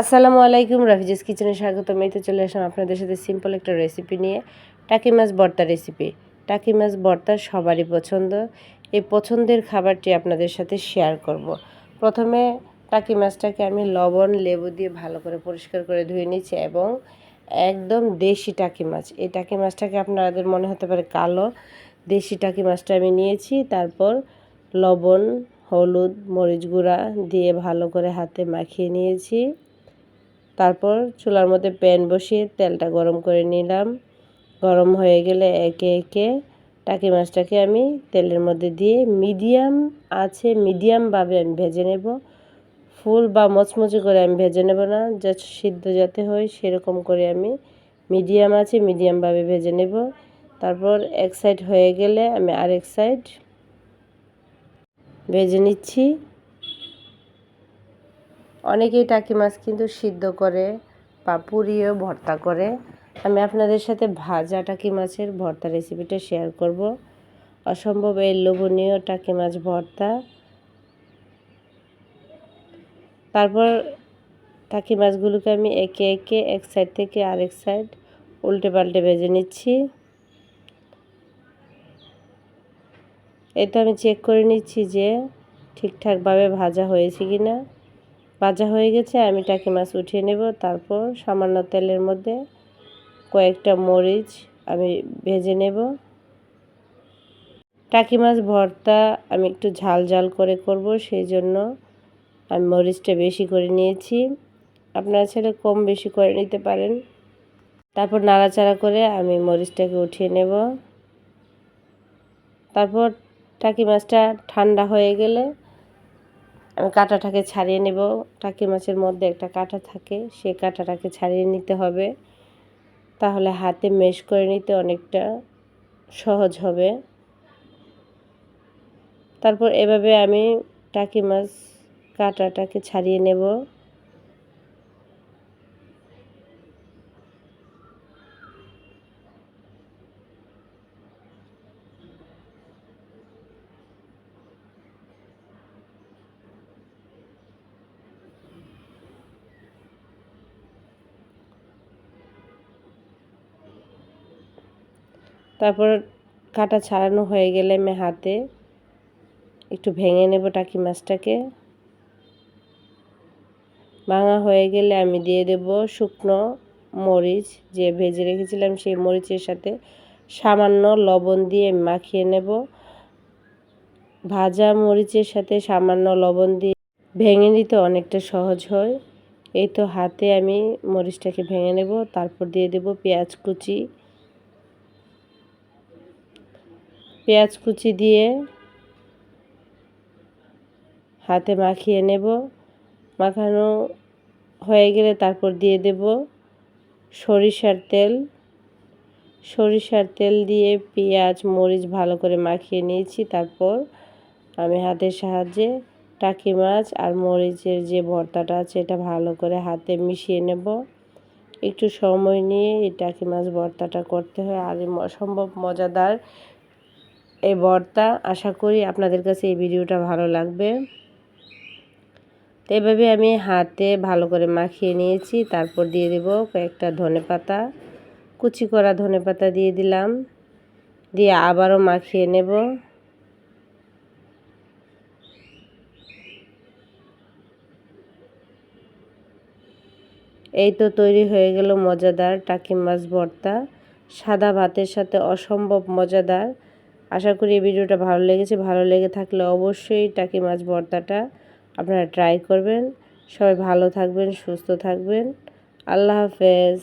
আসসালামু আলাইকুম, রাফিজিস কিচেনে স্বাগত তো চলে আসলাম আপনাদের সাথে সিম্পল একটা রেসিপি নিয়ে। টাকি মাছ ভর্তা রেসিপি টাকি মাছ ভর্তা সবারই পছন্দ। এই পছন্দের খাবারটি আপনাদের সাথে শেয়ার করব। প্রথমে টাকি মাছটাকে আমি লবণ, লেবু দিয়ে ভালো করে পরিষ্কার করে ধুয়ে নিচ্ছি এবং একদম দেশি টাকি মাছ। এই টাকি মাছটাকে আপনাদের মনে হতে পারে কালো। দেশি টাকি মাছটা আমি নিয়েছি। তারপর লবণ, হলুদ, মরিচ গুঁড়া দিয়ে ভালো করে হাতে মাখিয়ে নিয়েছি। তারপর চুলার মধ্যে প্যান বসিয়ে তেলটা গরম করে নিলাম। গরম হয়ে গেলে একে একে টাকি মাছটাকে আমি তেলের মধ্যে দিয়ে মিডিয়াম আছে, মিডিয়ামভাবে আমি ভেজে নেব। ফুল বা মচমচে করে আমি ভেজে নেব না যা সিদ্ধ যাতে হয় সেরকম করে আমি মিডিয়াম আছে, মিডিয়ামভাবে ভেজে নেব। তারপর এক সাইড হয়ে গেলে আমি আরেক সাইড ভেজে নিচ্ছি। অনেকেই টাকি মাছ কিন্তু সিদ্ধ করে বা পুড়িয়েও ভর্তা করে। আমি আপনাদের সাথে ভাজা টাকি মাছের ভর্তা রেসিপিটা শেয়ার করব। অসম্ভব এই লোভনীয় টাকি মাছ ভর্তা। তারপর টাকি মাছগুলোকে আমি একে একে এক সাইড থেকে আরেক সাইড উল্টে পাল্টে ভেজে নিচ্ছি। এটা আমি চেক করে নিচ্ছি যে ঠিকঠাকভাবে ভাজা হয়েছে কি না ভাজা হয়ে গেছে, আমি টাকি মাছ উঠিয়ে নেব। তারপর সামান্য তেলের মধ্যে কয়েকটা মরিচ আমি ভেজে নেব। টাকি মাছ ভর্তা আমি একটু ঝাল ঝাল করে করব, সেই জন্য আমি মরিচটা বেশি করে নিয়েছি। আপনারা ছেলে কম বেশি করে নিতে পারেন। তারপর নাড়াচাড়া করে আমি মরিচটাকে উঠিয়ে নেব। তারপর টাকি মাছটা ঠান্ডা হয়ে গেলে আমি কাঁটাটাকে ছাড়িয়ে নেব। টাকি মাছের মধ্যে একটা কাঁটা থাকে, সেই কাঁটাটাকে ছাড়িয়ে নিতে হবে। তাহলে হাতে মেশ করে নিতে অনেকটা সহজ হবে। তারপর এভাবে আমি টাকি মাছ কাঁটাটাকে ছাড়িয়ে নেব। তারপর কাটা ছাড়ানো হয়ে গেলে আমি হাতে একটু ভেঙে নেব টাকি মাছটাকে। ভাঙা হয়ে গেলে আমি দিয়ে দেব শুকনো মরিচ, যে ভেজে রেখেছিলাম সেই মরিচের সাথে সামান্য লবণ দিয়ে মাখিয়ে নেব। ভাজা মরিচের সাথে সামান্য লবণ দিয়ে ভেঙে নিতে অনেকটা সহজ হয়। এই তো হাতে আমি মরিচটাকে ভেঙে নেব, তারপর দিয়ে দেব পেঁয়াজ কুচি। পেঁয়াজ কুচি দিয়ে হাতে মাখিয়ে নেব। মাখানো হয়ে গেলে তারপর দিয়ে দেব সরিষার তেল। সরিষার তেল দিয়ে পেঁয়াজ, মরিচ ভালো করে মাখিয়ে নিয়েছি। তারপর আমি হাতের সাহায্যে টাকি মাছ আর মরিচের যে ভর্তাটা আছে এটা ভালো করে হাতে মিশিয়ে নেব। একটু সময় নিয়ে এই টাকি মাছ ভর্তাটা করতে হয়। আর সম্ভব মজাদার এই বর্তা। আশা করি আপনাদের কাছে এই ভিডিওটা ভালো লাগবে। তো এভাবে আমি হাতে ভালো করে মাখিয়ে নিয়েছি। তারপর দিয়ে দেব কয়েকটা ধনে পাতা। কুচি করা ধনে পাতা দিয়ে দিলাম। দিয়ে আবারও মাখিয়ে নেব। এই তো তৈরি হয়ে গেল মজাদার টাকি মাছ ভর্তা সাদা ভাতের সাথে অসম্ভব মজাদার। আশা করি এই ভিডিওটা ভালো লেগেছে। ভালো লেগে থাকলে অবশ্যই টাকি মাছ ভর্তাটা আপনারা ট্রাই করবেন। সবাই ভালো থাকবেন, সুস্থ থাকবেন। আল্লাহ হাফেজ।